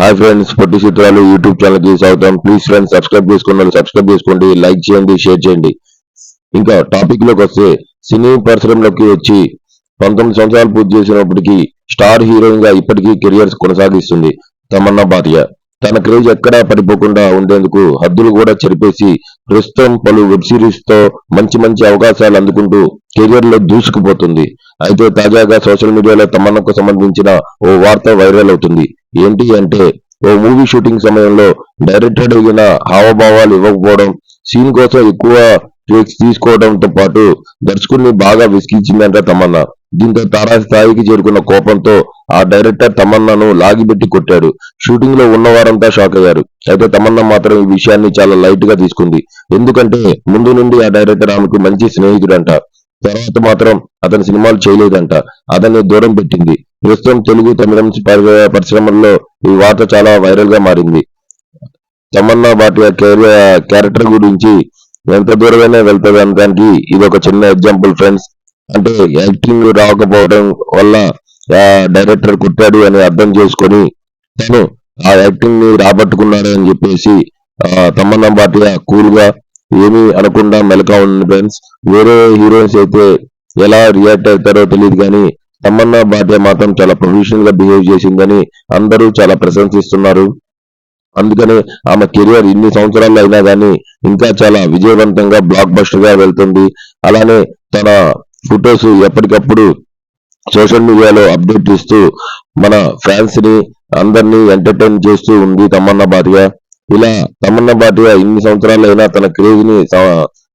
Hi friends పొట్టి చిత్రాలు YouTube ఛానల్కి స్వాగతం. ప్లీజ్ ఫ్రెండ్స్ సబ్స్క్రైబ్ చేసుకున్నారు సబ్స్క్రైబ్ చేసుకోండి లైక్ చేయండి షేర్ చేయండి. ఇంకా టాపిక్లోకి వస్తే సినీ పరిశ్రమలోకి వచ్చి పంతొమ్మిది సంవత్సరాలు పూర్తి చేసినప్పటికీ స్టార్ హీరోయిన్గా ఇప్పటికీ కెరియర్స్ కొనసాగిస్తుంది తమన్నా భార్య తన క్రేజ్ ఎక్కడా పడిపోకుండా ఉండేందుకు హద్దులు కూడా చెరిపేసి ప్రస్తుతం పలు వెబ్ సిరీస్తో మంచి మంచి అవకాశాలు అందుకుంటూ కెరియర్లో దూసుకుపోతుంది. అయితే తాజాగా సోషల్ మీడియాలో తమన్నకు సంబంధించిన ఓ వార్త వైరల్ అవుతుంది. ఏంటి అంటే ఓ మూవీ షూటింగ్ సమయంలో డైరెక్టర్ అడిగిన హావభావాలు ఇవ్వకపోవడం సీన్ కోసం ఎక్కువ టేక్స్ తీసుకోవడంతో పాటు దర్శకుడిని బాగా విసిగించిందంట తమన్నా. దీంతో తారా స్థాయికి చేరుకున్న కోపంతో ఆ డైరెక్టర్ తమన్నాను లాగిపెట్టి కొట్టాడు. షూటింగ్లో ఉన్నవారంతా షాక్ అయ్యారు. అయితే తమన్నా మాత్రం ఈ విషయాన్ని చాలా లైట్గా తీసుకుంది. ఎందుకంటే ముందు నుండి ఆ డైరెక్టర్ ఆమెకు మంచి స్నేహితుడంట. తర్వాత మాత్రం అతని సినిమాలు చేయలేదంట. అతన్ని దూరం పెట్టింది. ప్రస్తుతం తెలుగు తమిళం పరిశ్రమల్లో ఈ వార్త చాలా వైరల్గా మారింది. తమన్నా వాటి క్యారెక్టర్ గురించి ఎంత దూరమైనా వెళ్తుంది అనడానికి ఇది ఒక చిన్న ఎగ్జాంపుల్ ఫ్రెండ్స్. అంటే యాక్టింగ్ రాకపోవడం వల్ల డైరెక్టర్ కొట్టాడు అని అర్థం చేసుకొని తను ఆ యాక్టింగ్ని రాబట్టుకున్నాడు అని చెప్పేసి తమన్నా భాటియా కూల్గా ఏమీ అనకుండా మెలకా ఉంది ఫ్రెండ్స్. వేరే హీరోయిన్స్ అయితే ఎలా రియాక్ట్ అవుతారో తెలియదు కానీ తమన్నా భాటియా మాత్రం చాలా ప్రొఫెషనల్గా బిహేవ్ చేసిందని అందరూ చాలా ప్రశంసిస్తున్నారు. అందుకని ఆమె కెరియర్ ఇన్ని సంవత్సరాలు అయినా కానీ ఇంకా చాలా విజయవంతంగా బ్లాక్ బస్టర్గా వెళ్తుంది. అలానే తన ఫొటోస్ ఎప్పటికప్పుడు సోషల్ మీడియాలో అప్డేట్ ఇస్తూ మన ఫ్యాన్స్ని అందరినీ ఎంటర్టైన్ చేస్తూ ఉంది తమన్నా భాటియా ఇలా తమన్నా భాటియా ఇన్ని సంవత్సరాలైనా తన క్రేజ్ని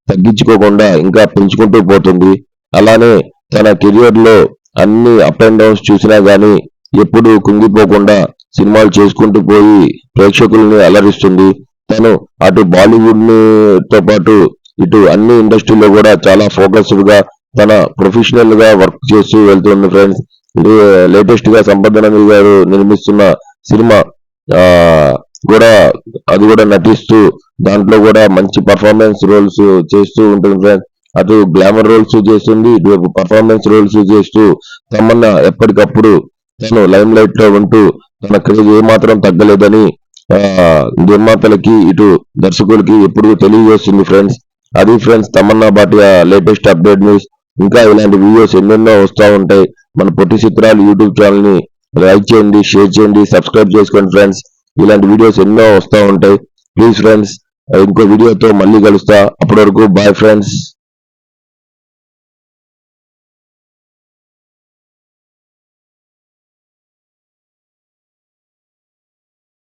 తగ్గించుకోకుండా ఇంకా పెంచుకుంటూ పోతుంది. అలానే తన కెరియర్లో అన్ని అప్ అండ్ డౌన్స్ చూసినా గానీ ఎప్పుడు కుంగిపోకుండా సినిమాలు చేసుకుంటూ పోయి ప్రేక్షకుల్ని అలరిస్తుంది. తను అటు బాలీవుడ్తో పాటు ఇటు అన్ని ఇండస్ట్రీలో కూడా చాలా ఫోకస్డ్గా తన ప్రొఫెషనల్గా వర్క్ చేస్తూ వెళ్తుంది ఫ్రెండ్స్ లేటెస్ట్గా సంపదనంది గారు నిర్మిస్తున్న సినిమా ఆ కూడా అది కూడా నటిస్తూ దాంట్లో కూడా మంచి పర్ఫార్మెన్స్ రోల్స్ చేస్తూ ఉంటుంది ఫ్రెండ్స్ అటు గ్లామర్ రోల్స్ చేస్తుంది ఇటువైపు పర్ఫార్మెన్స్ రోల్స్ చేస్తూ తమన్నా ఎప్పటికప్పుడు తను లైమ్ లైట్లో ఉంటూ తన క్రేజ్ ఏమాత్రం తగ్గలేదని నిర్మాతలకి ఇటు దర్శకులకి ఎప్పుడు తెలియజేస్తుంది ఫ్రెండ్స్ అది friends Tamannaah Bhatia latest update news ఇంకా ఇలాంటి వీడియోస్ ఎన్నెన్నో వస్తూ ఉంటాయి. మన పొట్టి చిత్రాలు యూట్యూబ్ ఛానల్ని లైక్ చేయండి షేర్ చేయండి సబ్స్క్రైబ్ చేసుకోండి ఫ్రెండ్స్ ఇలాంటి వీడియోస్ ఎన్నో వస్తూ ఉంటాయి. ప్లీజ్ ఫ్రెండ్స్ ఇంకో వీడియోతో మళ్ళీ కలుస్తా. అప్పటి వరకు బాయ్ ఫ్రెండ్స్